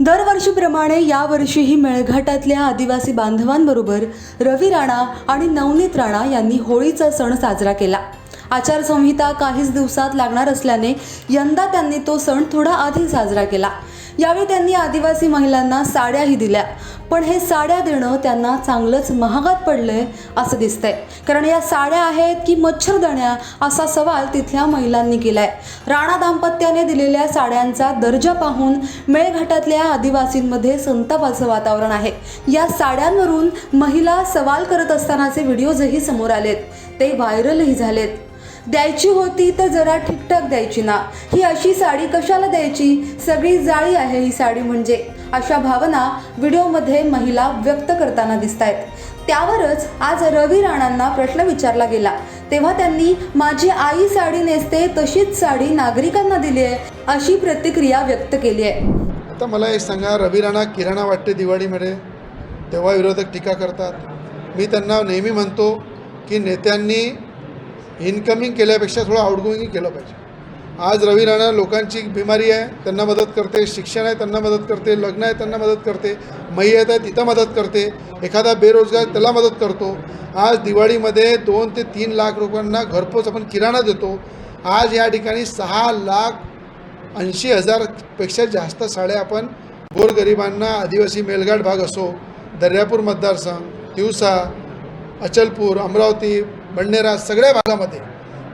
दरवर्षीप्रमाणे यावर्षीही मेळघाटातल्या आदिवासी बांधवांबरोबर रवी राणा आणि नवनीत राणा यांनी होळीचा सण साजरा केला. आचारसंहिता काहीच दिवसात लागणार असल्याने यंदा त्यांनी तो सण थोडा आधी साजरा केला. यावेळी त्यांनी आदिवासी महिलांना साड्याही दिल्या. पण हे साड्या देणं त्यांना चांगलंच महागात पडलंय असं दिसतंय. कारण या साड्या आहेत की मच्छरदाण्या असा सवाल तिथल्या महिलांनी केलाय. राणा दाम्पत्याने दिलेल्या साड्यांचा दर्जा पाहून मेळघाटातल्या आदिवासींमध्ये संतापाचं वातावरण आहे. या साड्यांवरून महिला सवाल करत असतानाचे व्हिडिओजही समोर आलेत. ते व्हायरलही झालेत. द्यायची होती तर जरा ठीकठाक द्यायची ना. ही अशी साडी कशाला द्यायची? सगळी जाळी आहे ही साडी म्हणजे. अशा भावना व्हिडिओमध्ये महिला व्यक्त करताना दिसत आहेत त्यावरच आज रवी राणांना प्रश्न विचारला गेला. तेव्हा त्यांनी माझी आई साडी नेसते तशीच साडी नागरिकांना दिली आहे अशी प्रतिक्रिया व्यक्त केली आहे. आता मला एक सांगा रवी राणा किराणा वाटते दिवाळीमध्ये तेव्हा विरोधक टीका करतात. मी त्यांना नेहमी म्हणतो की नेत्यांनी इनकमिंग केल्यापेक्षा थोडं आउटगोईंग केलं पाहिजे. आज रवी राणा लोकांची बिमारी आहे त्यांना मदत करते शिक्षण आहे त्यांना मदत करते लग्न आहे त्यांना मदत करते मैयत आहे तिथं मदत करते एखादा बेरोजगार त्याला मदत करतो. आज दिवाळीमध्ये दोन ते तीन लाख लोकांना घरपोच आपण किराणा देतो. आज या ठिकाणी सहा लाख ऐंशी हजारपेक्षा जास्त साड्या आपण गोरगरिबांना आदिवासी मेलघाट भाग असो दर्यापूर मतदारसंघ तिवसा अचलपूर अमरावती बंडेरा सगळ्या भागामध्ये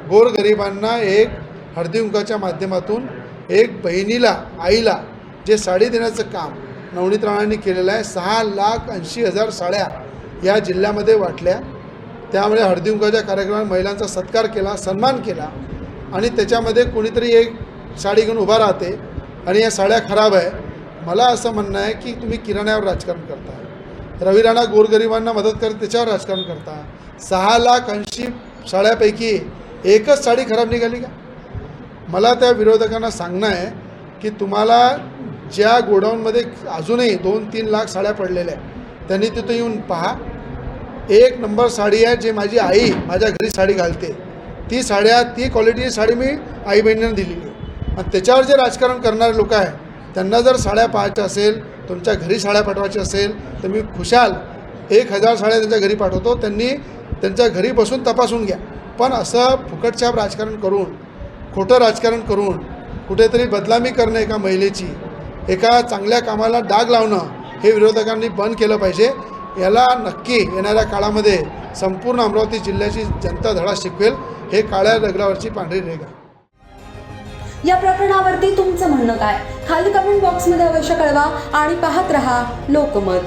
गोरगरिबांना एक हळदीकुंकाच्या माध्यमातून एक बहिणीला आईला जे साडी देण्याचं काम नवनीत राणांनी केलेलं आहे सहा लाख ऐंशी हजार साड्या या जिल्ह्यामध्ये वाटल्या. त्यामुळे हळदीकुंकाच्या कार्यक्रमात महिलांचा सत्कार केला सन्मान केला आणि त्याच्यामध्ये कोणीतरी एक साडी घेऊन उभा राहते आणि या साड्या खराब आहे. मला असं म्हणणं आहे की तुम्ही किराण्यावर राजकारण करता रवी राणा गोरगरिबांना मदत करत त्याच्यावर राजकारण करता. सहा लाख ऐंशी साड्यापैकी एकच साडी खराब निघाली का? मला त्या विरोधकांना सांगणं आहे की तुम्हाला ज्या गोडाऊनमध्ये अजूनही दोन तीन लाख साड्या पडलेल्या आहेत त्यांनी तिथं येऊन पहा. एक नंबर साडी आहे जे माझी आई माझ्या घरी साडी घालते. ती साड्या ती क्वालिटीची साडी मी आई बहिणींना दिलेली आहे. आणि त्याच्यावर जे राजकारण करणारे लोक आहे त्यांना जर साड्या पाहायच्या असेल तुमच्या घरी साड्या पाठवायच्या असेल तर मी खुशाल एक हजार साड्या त्यांच्या घरी पाठवतो त्यांनी त्यांच्या घरी बसून तपासून घ्या. पण असं फुकटछाप राजकारण करून खोटं राजकारण करून कुठेतरी बदलामी करणं एका महिलेची एका चांगल्या कामाला डाग लावणं हे विरोधकांनी बंद केलं पाहिजे. याला नक्की येणाऱ्या काळामध्ये संपूर्ण अमरावती जिल्ह्याची जनता धडा शिकवेल. हे काळ्या दगडावरची पांढरी रेखा या प्रकरणावरती तुमचं म्हणणं काय? खाली कमेंट बॉक्समध्ये अवश्य कळवा आणि पाहत रहा लोकमत.